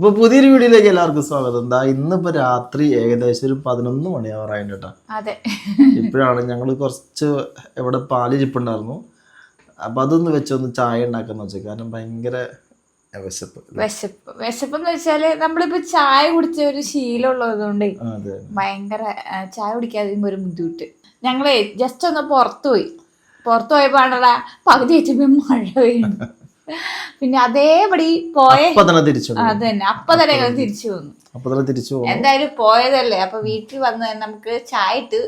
അപ്പൊ പുതിയൊരു വീഡിയോയിലേക്ക് എല്ലാവർക്കും സ്വാഗതം. എന്താ ഇന്നിപ്പോ രാത്രി ഏകദേശം ഒരു പതിനൊന്ന് മണിയാവാറായിട്ട് കേട്ടോ. അതെ. ഇപ്പോഴാണ് ഞങ്ങൾ കുറച്ച് ഇവിടെ പാൽ ഇരിപ്പുണ്ടായിരുന്നു അപ്പൊ അതൊന്ന് വെച്ചൊന്ന് ചായ ഉണ്ടാക്കാന്ന് വെച്ചു കാരണം ഭയങ്കര വിശപ്പ്. വിശപ്പ് വിശപ്പ്. എന്ന് വെച്ചാൽ നമ്മളിപ്പോ ചായ കുടിച്ച ഒരു ശീലമുള്ളതുകൊണ്ട് ഭയങ്കര ചായ കുടിക്കാതെ ഒരു ബുദ്ധിമുട്ട്. ഞങ്ങളെ ജസ്റ്റ് ഒന്ന് പുറത്തു പോയി പുറത്തു പോയപ്പോഴാണല്ല പകുതി വെച്ചപ്പോ മഴ പെയ്യുന്നു പിന്നെ അതേപടി പോയ. അത് തന്നെ അപ്പൊ തന്നെ തിരിച്ചു. വന്നു. അപ്പൊ തന്നെ തിരിച്ചു എന്തായാലും പോയതല്ലേ? അപ്പൊ വീട്ടിൽ വന്ന് നമുക്ക് ചായ ഇട്ട്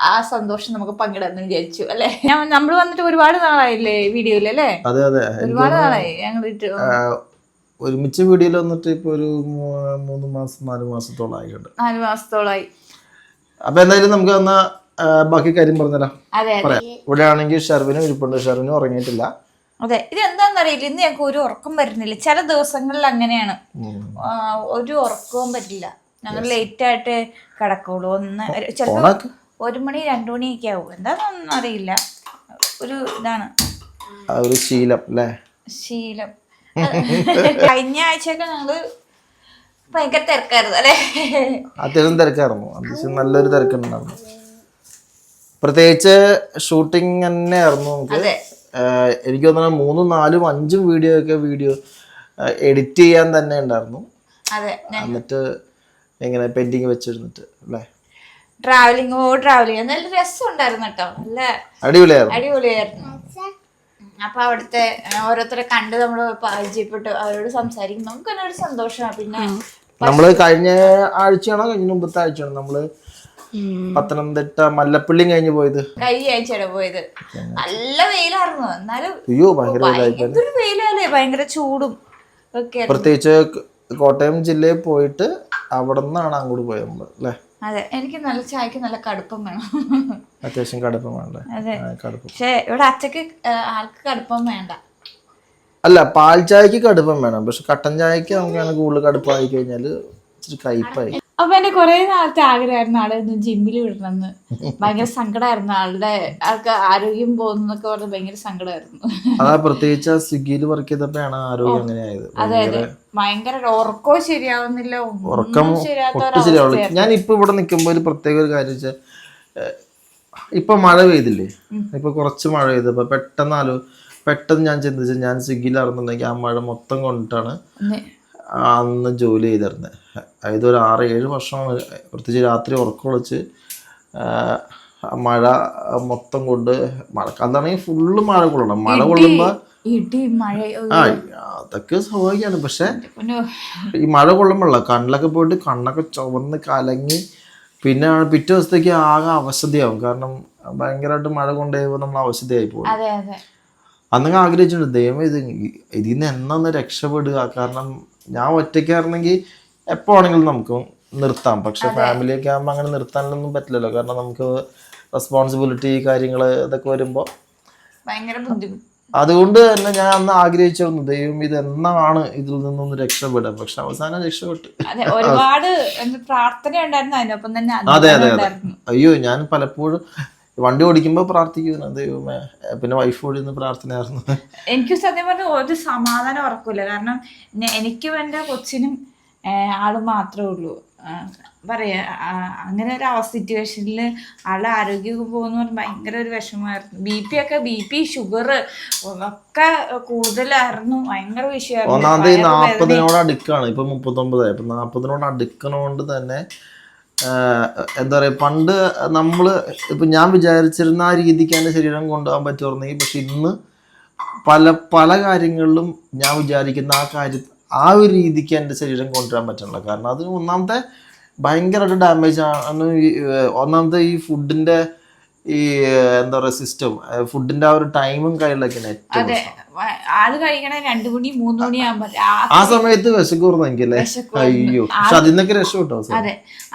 ആ സന്തോഷം നമുക്ക് പങ്കിടാന്ന് വിചാരിച്ചു അല്ലെ? നമ്മൾ വന്നിട്ട് ഒരുപാട് നാളായില്ലേ വീഡിയോയിൽ അല്ലേ? അതെ അതെ. ഒരുപാട് നാളായി ഞങ്ങൾ ഒരുമിച്ച് വീഡിയോയിൽ വന്നിട്ട് ഇപ്പൊ ഒരു മൂന്ന് മാസം നാല് മാസത്തോളം ആയിട്ടുണ്ട്. നാല് മാസത്തോളായി. അപ്പൊ എന്തായാലും നമുക്ക് എന്നാ ബാക്കി കാര്യം പറഞ്ഞല്ലോ പറയാം. ഇവിടെ ആണെങ്കിൽ ഷർവിനും ഇരിപ്പുണ്ട്. ഷർവിനും ഉറങ്ങിയിട്ടില്ല. അതെ ഇത് എന്താണെന്നറിയില്ല ഇന്ന് ഞങ്ങൾക്ക് ഒരു ഉറക്കം വരുന്നില്ല. ചില ദിവസങ്ങളിൽ അങ്ങനെയാണ്. ഒരു ഉറക്കവും പറ്റില്ല. ഞങ്ങൾ ലേറ്റ് ആയിട്ട് കിടക്കുള്ളൂ. ഒന്ന് ചിലപ്പോൾ ഫോണൊക്കെ ഒരു മണി രണ്ടു മണിയൊക്കെ ആവും. എന്താണെന്നൊന്നും അറിയില്ല. ഒരു ഇതാണ്. ഒരു ശീലം അല്ലേ ശീലം. കഴിഞ്ഞ ആഴ്ചയൊക്കെ ഞങ്ങൾ ഭയങ്കര തിരക്കായിരുന്നു അല്ലേ? അത്യാവശ്യം തിരക്കായിരുന്നു. അത്യാവശ്യം നല്ലൊരു തിരക്കുണ്ടായിരുന്നു. പ്രത്യേകിച്ച് ഷൂട്ടിംഗ് തന്നെയായിരുന്നു നമുക്ക്. അതെ. ആഹ് എനിക്ക് തോന്നുന്നു മൂന്നും നാലും അഞ്ചും വീഡിയോ ഒക്കെ വീഡിയോ എഡിറ്റ് ചെയ്യാൻ തന്നെ ഉണ്ടായിരുന്നു. എന്നിട്ട് എങ്ങനെ പെൻഡിങ് വെച്ചിരുന്നിട്ട് അല്ലേ? ട്രാവലിംഗ് ഓ ട്രാവലിംഗ് നല്ല രസം ഉണ്ടായിരുന്നു കേട്ടോ. നല്ല അടിപൊളിയായിരുന്നു. അടിപൊളിയായിരുന്നു. അപ്പൊ അവിടുത്തെ ഓരോരുത്തരെ കണ്ട് നമ്മൾ പരിചയപ്പെട്ട്. അവരോട് സംസാരിക്കും നമുക്ക് തന്നെ ഒരു സന്തോഷമാണ്. പിന്നെ നമ്മൾ കഴിഞ്ഞ ആഴ്ചയാണോ കഴിഞ്ഞ മുമ്പത്തെ ആഴ്ചയാണോ നമ്മൾ പത്തനംതിട്ട മല്ലപ്പള്ളിയും കഴിഞ്ഞ് പോയത്. കഴിഞ്ഞ അയച്ചാണ് പോയത്? നല്ല വെയിലായിരുന്നു. എന്നാലും അയ്യോ ഭയങ്കര വെയിലല്ലേ? ഭയങ്കര ചൂടും ഒക്കെ പ്രത്യേകിച്ച് കോട്ടയം ജില്ലയിൽ പോയിട്ട് അവിടെ നിന്നാണ് അങ്ങോട്ട് പോയത് അല്ലേ? അതെ എനിക്ക് നല്ല ചായക്ക് നല്ല കടുപ്പം വേണം. അത്യാവശ്യം കടുപ്പം വേണ്ട അതെ. പക്ഷെ ഇവിടെ അച്ചക്ക് ആ, ആൾക്ക് കടുപ്പം വേണ്ട. അല്ല പാൽ ചായക്ക് കടുപ്പം വേണം. പക്ഷെ കട്ടൻ ചായക്ക് നമുക്ക് കൂടുതൽ കടുപ്പമായി കഴിഞ്ഞാൽ ഇച്ചിരി കയ്പായി. അപ്പൊ എന്റെ കുറെ നാളത്തെ ആഗ്രഹമായിരുന്നു ആളെ ഒന്ന് ജിമ്മിൽ വിടണമെന്ന് ഭയങ്കര സങ്കടമായിരുന്നു ആളുടെ ആൾക്ക് ആരോഗ്യം പോകുന്നൊക്കെ പറഞ്ഞ് ഭയങ്കര സങ്കടമായിരുന്നു അതാ പ്രത്യേകിച്ച് സ്വിഗ്ഗിയിൽ വർക്ക് ചെയ്തപ്പോഴാണ് ആരോഗ്യം അങ്ങനെ ആയത് അതെ അതെ. ഭയങ്കര ഉറക്കവും ശരിയാവുന്നില്ല. ഉറക്കം ശരിയാവുള്ളൂ ഞാൻ ഇപ്പൊ ഇവിടെ നിൽക്കുമ്പോൾ ഒരു പ്രത്യേക ഒരു കാര്യം വെച്ചാൽ ഇപ്പൊ മഴ പെയ്തില്ലേ? ഇപ്പൊ കുറച്ച് മഴ പെയ്തപ്പോ പെട്ടെന്ന് ആലോ പെട്ടെന്ന് ഞാൻ ചിന്തിച്ചു ഞാൻ സ്വിഗ്ഗിയിൽ സ്വിഗ്ഗിയിലാണെന്നുണ്ടെങ്കിൽ ആ മഴ മൊത്തം കൊണ്ടിട്ടാണ് അന്ന് ജോലി ചെയ്തിരുന്നത് അതായത് ഒരു ആറ് ഏഴ് വർഷം പ്രത്യേകിച്ച് രാത്രി ഉറക്കമൊളിച്ച് മഴ മൊത്തം കൊണ്ട് മഴ അതാണെങ്കിൽ ഫുള്ള് മഴ കൊള്ളണം മഴ കൊള്ളുമ്പോ ഇടി മഴ ആ അതൊക്കെ സ്വാഭാവികമാണ്. പക്ഷെ ഈ മഴ കൊള്ളുമ്പോഴല്ല കണ്ണിലൊക്കെ പോയിട്ട് കണ്ണൊക്കെ ചുവന്ന് കലങ്ങി പിന്നെ പിറ്റേ ദിവസത്തേക്ക് ആകെ അവശതയാവും. കാരണം ഭയങ്കരമായിട്ട് മഴ കൊണ്ടുപോയപ്പോൾ നമ്മൾ അവശതയായി പോകും. അന്നൊക്കെ ആഗ്രഹിച്ചിട്ടുണ്ട് ദൈവം ഇത് ഇതിൽ നിന്ന് എന്നൊന്ന് രക്ഷപ്പെടുക. കാരണം ഞാൻ ഒറ്റയ്ക്കായിരുന്നെങ്കിൽ എപ്പോ ആണെങ്കിലും നമുക്ക് നിർത്താം. പക്ഷെ ഫാമിലിയൊക്കെ ആകുമ്പോൾ അങ്ങനെ നിർത്താനൊന്നും പറ്റില്ലല്ലോ. കാരണം നമുക്ക് റെസ്പോൺസിബിലിറ്റി കാര്യങ്ങൾ ഇതൊക്കെ വരുമ്പോൾ ഭയങ്കര ബുദ്ധിമുട്ട്. അതുകൊണ്ട് തന്നെ ഞാൻ അന്ന് ആഗ്രഹിച്ചിരുന്നു ദൈവം ഇത് എന്നാണ് ഇതിൽ നിന്നൊന്ന് രക്ഷപ്പെടുക. പക്ഷെ അവസാനം രക്ഷപ്പെട്ടു. അതെ ഒരുപാട് പ്രാർത്ഥന ഉണ്ടായിരുന്നു അതിനൊപ്പം തന്നെ അതെ അതെ അതെ. അയ്യോ ഞാൻ പലപ്പോഴും വണ്ടി ഓടിക്കുമ്പോൾ പ്രാർത്ഥിക്കുന്നു ദൈവമേ പിന്നെ വൈഫ് ഓടി നിന്ന് പ്രാർത്ഥനയായിരുന്നു. എനിക്ക് സത്യം പറഞ്ഞാൽ ഒരു സമാധാനം ഉറക്കില്ല കാരണം എനിക്കും എന്റെ കൊച്ചിനും ആൾ മാത്രമേ ഉള്ളൂ. പറയാ അങ്ങനെ ഒരു അവസ്ഥ സിറ്റുവേഷനിൽ ആളുടെ ആരോഗ്യമൊക്കെ പോകുന്ന പറഞ്ഞാൽ ഭയങ്കര ഒരു വിഷമമായിരുന്നു. ബി പി ഒക്കെ ബി പി ഷുഗർ ഒക്കെ കൂടുതലായിരുന്നു. ഭയങ്കര വിഷയമായിരുന്നു. ഒന്നാമത് ഈ വയറ് വേദന. നാൽപ്പതിനോട് അടുക്കാണ്. ഇപ്പൊ മുപ്പത്തൊമ്പതായി. ഇപ്പൊ നാൽപ്പതിനോട് അടുക്കണോണ്ട് തന്നെ എന്താ പറയുക പണ്ട് നമ്മൾ ഇപ്പം ഞാൻ വിചാരിച്ചിരുന്ന ആ രീതിക്ക് എന്റെ ശരീരം കൊണ്ടുപോകാൻ പറ്റുമായിരുന്നെങ്കിൽ പക്ഷെ ഇന്ന് പല പല കാര്യങ്ങളിലും ഞാൻ വിചാരിക്കുന്ന ആ കാര്യം ആ ഒരു രീതിക്ക് എന്റെ ശരീരം കൊണ്ടുവരാൻ പറ്റണില്ല. കാരണം അത് ഒന്നാമത്തെ ഭയങ്കരമായിട്ട് ഡാമേജ് ആണ് ഒന്നാമത്തെ ഈ ഫുഡിന്റെ ഈ എന്താ പറയുക സിസ്റ്റം ഫുഡിന്റെ ആ ഒരു ടൈമും കാര്യങ്ങളൊക്കെയാണ് ഏറ്റവും അതെ. ആൾ കഴിക്കണേ രണ്ടു മണി മൂന്ന് മണിയാകുമ്പോ ആ സമയത്ത് വിശക്കൂർന്നു എനിക്കല്ലേ? അയ്യോ. പക്ഷെ അതിന്നൊക്കെ രക്ഷപ്പെട്ടോ അതെ.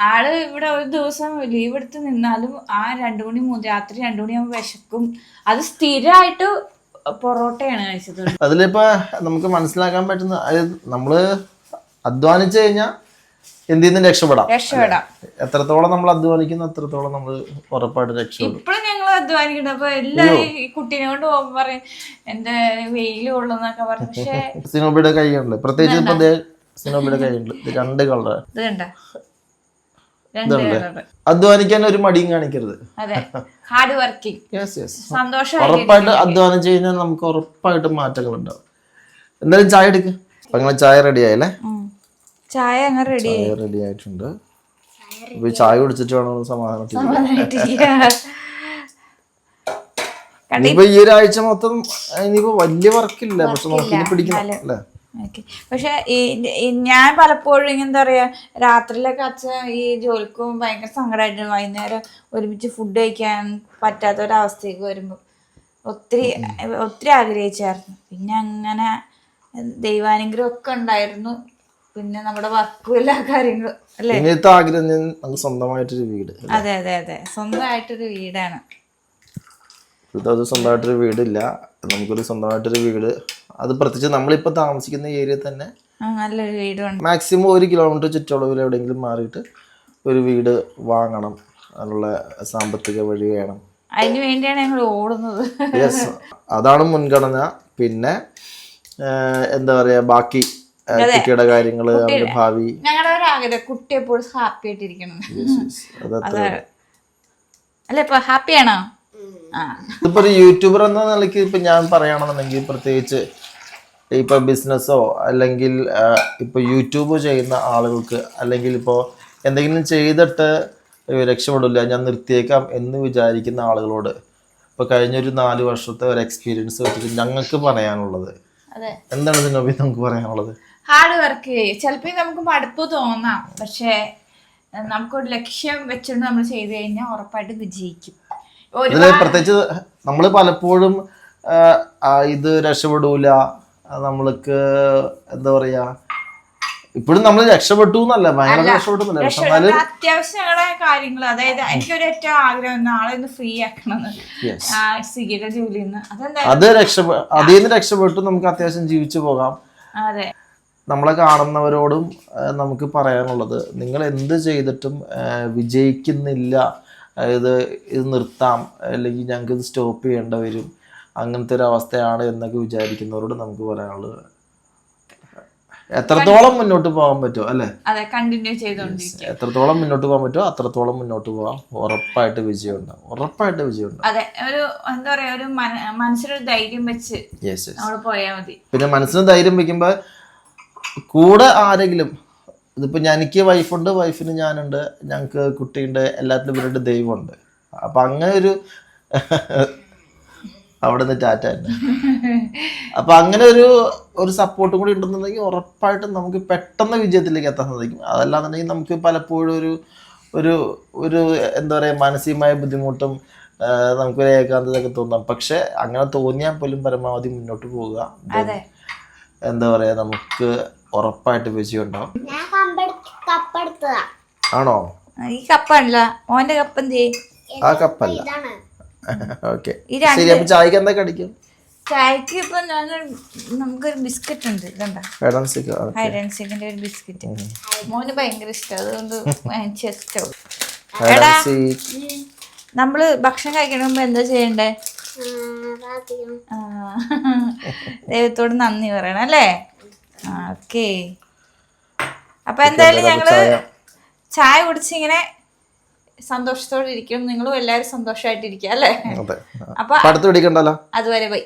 ആൾ ഇവിടെ ഒരു ദിവസം ലീവ് എടുത്ത് നിന്നാലും ആ രണ്ടു മണി മൂന്ന് രാത്രി രണ്ടു മണിയാകുമ്പോൾ വിശക്കും. അത് സ്ഥിരമായിട്ട് പൊറോട്ടയാണ് കഴിച്ചത്. അതിലിപ്പോ നമുക്ക് മനസ്സിലാക്കാൻ പറ്റുന്ന നമ്മൾ അധ്വാനിച്ചു കഴിഞ്ഞാൽ എന്തിൽ നിന്നും രക്ഷപ്പെടാം രക്ഷപ്പെടാം. എത്രത്തോളം നമ്മൾ അധ്വാനിക്കുന്നു അത്രത്തോളം നമ്മൾ ഉറപ്പായിട്ട് രക്ഷപ്പെടും. ഇപ്പഴും ഞങ്ങൾ അധ്വാനിക്കണം അപ്പൊ എല്ലാരും ഈ കുട്ടീനെ കൊണ്ട് പോകുമ്പോ പറയും എന്റെ വെയിൽ കൊള്ളുന്നൊക്കെ പറഞ്ഞു പക്ഷേ സിനോബിയുടെ കഴിയണല്ലേ പ്രത്യേകിച്ച് ഇപ്പൊ സിനോബിയുടെ കൈ ഇത് രണ്ട് കളർ ഇത് കണ്ട? അധ്വാനിക്കാൻ ഒരു മടിയും കാണിക്കരുത്. ഹാർഡ് വർക്കിംഗ് യെസ് യെസ് ഉറപ്പായിട്ട് അധ്വാനം ചെയ്യുന്ന നമുക്ക് ഉറപ്പായിട്ട് മാറ്റങ്ങൾ ഉണ്ടാവും എന്തായാലും ചായ എടുക്ക്. അപ്പൊ അങ്ങനെ ചായ റെഡി ആയല്ലേ. ചായ റെഡി ചായ റെഡി ആയിട്ടുണ്ട്. ഇപ്പൊ ചായ കുടിച്ചിട്ട് വേണം സമാധാനം ഇനിയിപ്പോ ഈ ഒരാഴ്ച മൊത്തം ഇനിയിപ്പോ വലിയ വർക്കില്ല പക്ഷെ നോക്കി പിടിക്കണം അല്ലേ? ഓക്കെ പക്ഷെ ഈ ഞാൻ പലപ്പോഴും എന്താ പറയാ രാത്രിയിലൊക്കെ അച്ഛൻ ഈ ജോലിക്കും ഭയങ്കര സങ്കടമായിട്ട് വൈകുന്നേരം ഒരുമിച്ച് ഫുഡ് കഴിക്കാൻ പറ്റാത്ത ഒരവസ്ഥയ്ക്ക് വരുമ്പോൾ ഒത്തിരി ഒത്തിരി ആഗ്രഹിച്ചായിരുന്നു. പിന്നെ അങ്ങനെ ദൈവാനുഗ്രഹം ഒക്കെ ഉണ്ടായിരുന്നു. പിന്നെ നമ്മുടെ വർക്കും എല്ലാ കാര്യങ്ങളും അല്ലേ? ആഗ്രഹം സ്വന്തമായിട്ടൊരു വീട് അതെ അതെ അതെ. സ്വന്തമായിട്ടൊരു വീടാണ്. സ്വന്തമായിട്ടൊരു വീടില്ല. നമുക്കൊരു സ്വന്തമായിട്ടൊരു വീട് അത് പ്രത്യേകിച്ച് നമ്മളിപ്പോ താമസിക്കുന്ന ഏരിയ തന്നെ നല്ലൊരു വീടുണ്ട്. മാക്സിമം ഒരു കിലോമീറ്റർ ചുറ്റളവിൽ എവിടെയെങ്കിലും മാറിയിട്ട് ഒരു വീട് വാങ്ങണം. അതിനുള്ള സാമ്പത്തിക വഴി വേണം. അതിന് വേണ്ടിയാണ് ഞങ്ങൾ ഓടുന്നത്. യെസ് അതാണ് മുൻഗണന. പിന്നെ എന്താ പറയാ ബാക്കി കുട്ടിയുടെ കാര്യങ്ങൾ ഭാവി ഞങ്ങളുടെ ഒരു ആഗ്രഹം കുട്ടി എപ്പോഴും ഹാപ്പി ആയിട്ടിരിക്കണം. അത് അല്ല ഇപ്പൊ ഹാപ്പിയാണോ? ആ. ഇതിപ്പോ ഒരു യൂട്യൂബർ എന്ന നിലയ്ക്ക് ഇപ്പൊ ഞാൻ പറയുകയാണെന്നുണ്ടെങ്കിൽ പ്രത്യേകിച്ച് ഇപ്പൊ ബിസിനസ്സോ അല്ലെങ്കിൽ ഇപ്പോൾ ഇപ്പൊ യൂട്യൂബ് ചെയ്യുന്ന ആളുകൾക്ക് അല്ലെങ്കിൽ ഇപ്പോൾ എന്തെങ്കിലും ചെയ്തിട്ട് രക്ഷപ്പെടില്ല ഞാൻ നിർത്തിയേക്കാം എന്ന് വിചാരിക്കുന്ന ആളുകളോട് ഇപ്പൊ കഴിഞ്ഞൊരു നാല് വർഷത്തെ ഒരു എക്സ്പീരിയൻസ് വെച്ചിട്ട് ഞങ്ങൾക്ക് പറയാനുള്ളത്. എന്താണ് ഇതിനൊപ്പം നമുക്ക് പറയാനുള്ളത്? ഹാർഡ് വർക്ക് ചിലപ്പോൾ നമുക്ക് മടുപ്പ് തോന്നാം. പക്ഷേ നമുക്കൊരു ലക്ഷ്യം വെച്ചിട്ട് നമ്മൾ ചെയ്തു കഴിഞ്ഞാൽ ഉറപ്പായിട്ട് വിജയിക്കും പ്രത്യേകിച്ച് നമ്മൾ പലപ്പോഴും ഇത് രക്ഷപ്പെടൂല നമ്മൾക്ക് എന്താ പറയാ ഇപ്പോഴും നമ്മൾ രക്ഷപ്പെട്ടു എന്നല്ല ഭയങ്കര രക്ഷപ്പെട്ടു എന്നാലും അത്യാവശ്യമുള്ള കാര്യങ്ങൾ അതായത് എനിക്കൊരു ഏറ്റവും ആഗ്രഹം നാളെ ഒന്ന് ഫ്രീ ആക്കണം. സിഗിയുടെ ജോലിയിൽ നിന്ന് അത് രക്ഷപ്പെ അതിൽ നിന്ന് രക്ഷപ്പെട്ടു നമുക്ക് അത്യാവശ്യം ജീവിച്ചു പോകാം. അതെ. നമ്മളെ കാണുന്നവരോടും നമുക്ക് പറയാനുള്ളത് നിങ്ങൾ എന്ത് ചെയ്തിട്ടും വിജയിക്കുന്നില്ല. അതായത് ഇത് നിർത്താം അല്ലെങ്കിൽ ഞങ്ങൾക്ക് ഇത് സ്റ്റോപ്പ് ചെയ്യേണ്ട വരും. അങ്ങനത്തെ ഒരു അവസ്ഥയാണ് എന്നൊക്കെ വിചാരിക്കുന്നവരോട് നമുക്ക് പറയാനുള്ളത്. എത്രത്തോളം മുന്നോട്ട് പോകാൻ പറ്റുമോ അല്ലേ? കണ്ടിന്യൂ ചെയ്തുകൊണ്ടിരിക്കും എത്രത്തോളം മുന്നോട്ട് പോകാൻ പറ്റുമോ അത്രത്തോളം മുന്നോട്ട് പോകാം. ഉറപ്പായിട്ട് വിജയം ഉണ്ടാവും ഉറപ്പായിട്ട് വിജയം ഉണ്ടാവും അതെ ഒരു എന്താ പറയാ ഒരു മന- മനസ്സിലൊരു ധൈര്യം വെച്ച് യെസ് യെസ് നമ്മൾ പോയാൽ മതി. പിന്നെ മനസ്സിന് ധൈര്യം വെക്കുമ്പോ കൂടെ ആരെങ്കിലും ഇതിപ്പോ എനിക്ക് വൈഫുണ്ട് വൈഫിന് ഞാനുണ്ട് ഞങ്ങൾക്ക് കുട്ടിയുണ്ട് എല്ലാത്തിനും ഇവരുടെ ദൈവമുണ്ട്. അപ്പൊ അങ്ങനെ ഒരു അവിടെ നിന്ന് ടാറ്റ തന്നെ. അപ്പൊ അങ്ങനെ ഒരു ഒരു സപ്പോർട്ടും കൂടി ഉണ്ടെന്നുണ്ടെങ്കിൽ ഉറപ്പായിട്ടും നമുക്ക് പെട്ടെന്ന് വിജയത്തിലേക്ക് എത്താൻ സാധിക്കും. അതല്ലാന്നുണ്ടെങ്കിൽ നമുക്ക് പലപ്പോഴും ഒരു ഒരു ഒരു എന്താ പറയുക മാനസികമായ ബുദ്ധിമുട്ടും നമുക്കൊരു ഏകാന്തതയൊക്കെ തോന്നാം. പക്ഷെ അങ്ങനെ തോന്നിയാൽ പോലും പരമാവധി മുന്നോട്ട് പോവുക. അതെ. എന്താ പറയാ നമുക്ക് ഉറപ്പായിട്ട് വിജയം ഉണ്ടാവും. ആണോ? ഈ കപ്പല്ല. ഓന്റെ കപ്പ് എന്തേ ആ കപ്പല്ല. ഇതാണ്. ഓക്കെ. ശരി അപ്പൊ ചായക്ക് ഇപ്പൊ ഞാൻ നമുക്കൊരു ബിസ്ക്കറ്റ് ഉണ്ട് ഒരു ബിസ്ക്കറ്റ്. മോന് ഭയങ്കര ഇഷ്ടം അതുകൊണ്ട് ചെസ്റ്റോ നമ്മൾ ഭക്ഷണം കഴിക്കണ മുമ്പ് എന്താ ചെയ്യണ്ടേ? ദൈവത്തോട് നന്ദി പറയണം അല്ലേ? ഓക്കേ. അപ്പൊ എന്തായാലും ഞങ്ങൾ ചായ. കുടിച്ച് ഇങ്ങനെ സന്തോഷത്തോടെ ഇരിക്കും. നിങ്ങളും എല്ലാവരും സന്തോഷമായിട്ടിരിക്കുക അല്ലേ? അപ്പൊ അടുത്ത് പിടിക്കണ്ടല്ലോ അതുവരെ ബൈ.